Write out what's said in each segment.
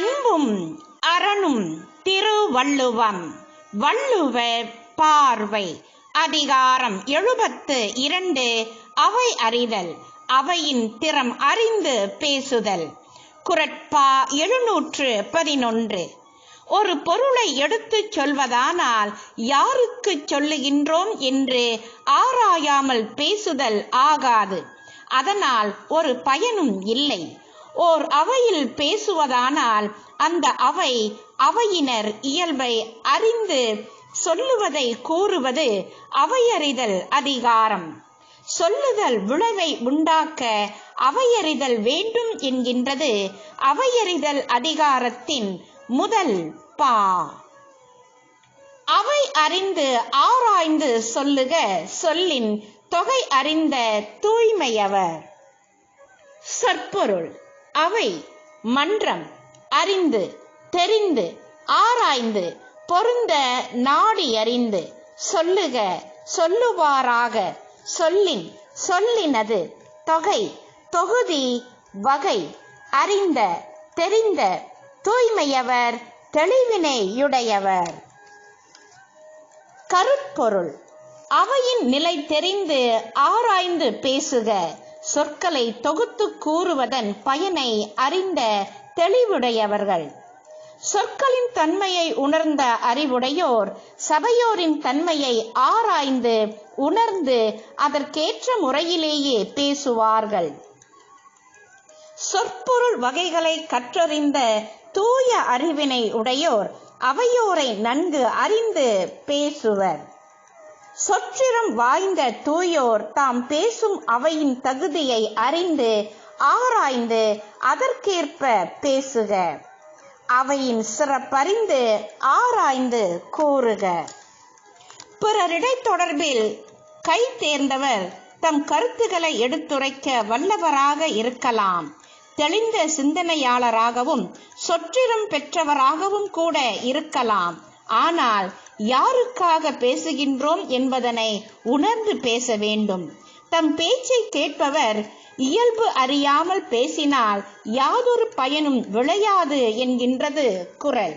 அன்பும் அரணும் திருவள்ளுவம். வள்ளுவ பார்வை. அதிகாரம் எழுபத்து இரண்டு. அவை அறிதல். அவையின் திறம் அறிந்து பேசுதல். குரட்பா எழுநூற்று பதினொன்று. ஒரு பொருளை எடுத்துச் சொல்வதானால் யாருக்கு சொல்லுகின்றோம் என்று ஆராயாமல் பேசுதல் ஆகாது. அதனால் ஒரு பயனும் இல்லை. ஓர் அவையில் பேசுவதானால் அந்த அவை அவையினர் இயல்பை அறிந்து சொல்லுவதை கூறுவது அவையறிதல் அதிகாரம். சொல்லுதல் விளைவை உண்டாக்க அவையறிதல் வேண்டும் என்கின்றது அவையறிதல் அதிகாரத்தின் முதல் பா. அவை அறிந்து ஆராய்ந்து சொல்லுக சொல்லின் தொகை அறிந்த தூய்மையவர். சொற்பொருள். அவை மன்றம் அறிந்து தெரிந்து ஆராய்ந்து பொருந்த நாடி அறிந்து சொல்லுக சொல்லுவாராக சொல்லின் சொல்லினது தொகை தொகுதி வகை அறிந்த தெரிந்த தூய்மையவர் தெளிவினையுடையவர். கருப்பொருள் அவையின் நிலை தெரிந்து ஆராய்ந்து பேசுக சொற்களை தொகுத்து கூறுவதன் பயனை அறிந்த தெளிவுடையவர்கள். சொற்களின் தன்மையை உணர்ந்த அறிவுடையோர் சபையோரின் தன்மையை ஆராய்ந்து உணர்ந்து அதற்கேற்ற முறையிலேயே பேசுவார்கள். சொற்பொருள் வகைகளை கற்றறிந்த தூய அறிவினை உடையோர் அவையோரை நன்கு அறிந்து பேசுவர். சொற்றிரம் வாய்ந்த தூயோர் தாம் பேசும் அவையின் தகுதியை அறிந்து ஆராய்ந்து அதற்கேற்ப பேசுக. அவையின் சிறப்பறிந்து ஆராய்ந்து கூறுக. பிறரிடை தொடர்பில் கை தேர்ந்தவர் தம் கருத்துக்களை எடுத்துரைக்க வல்லவராக இருக்கலாம். தெளிந்த சிந்தனையாளராகவும் சொற்றிடம் பெற்றவராகவும் கூட இருக்கலாம். ஆனால் யாருக்காக பேசுகின்றோம் என்பதனை உணர்ந்து பேச வேண்டும். தம் பேச்சை கேட்பவர் இயல்பு அறியாமல் பேசினால் யாதொரு பயனும் விளையாது என்கின்றது குரல்.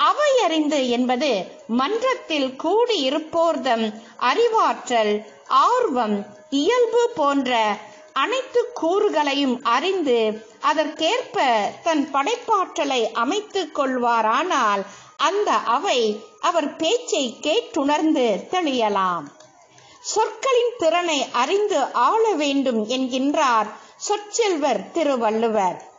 அவையறிந்து என்பது மன்றத்தில் கூடியிருப்போர்தம் அறிவாற்றல் ஆர்வம் இயல்பு போன்ற அனைத்து கூறுகளையும் அறிந்து அதற்கேற்ப தன் படைப்பாற்றலை அமைத்துக் கொள்வாரானால் அந்த அவை அவர் பேச்சை கேட்டுணர்ந்து தெளியலாம். சொற்களின் திறனை அறிந்து ஆள வேண்டும் என்கின்றார் சொற்செல்வர் திருவள்ளுவர்.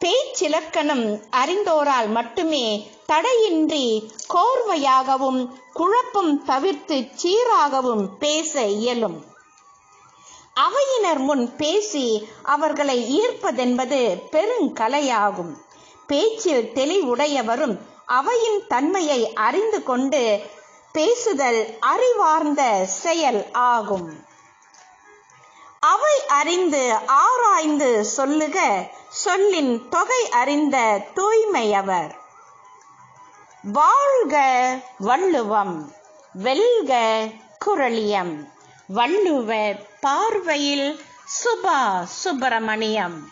பேச்சிலக்கணம் அறிந்தோரால் மட்டுமே தடையின்றி கோர்வையாகவும் குழப்பம் தவிர்த்து சீராகவும் பேச இயலும். அவையினர் முன் பேசி அவர்களை ஈர்ப்பதென்பது பெருங்கலையாகும். பேச்சில் தெளிவுடையவரும் அவையின் தன்மையை அறிந்து கொண்டு பேசுதல் அறிவார்ந்த செயல் ஆகும். அவை அறிந்து ஆராய்ந்து சொல்லுக சொல்லின் தொகை அறிந்த தூய்மையவர். வாழ்க வள்ளுவம் வெல்க குரளியம் வள்ளுவ பார்வையில் சுபா சுப்பிரமணியம்.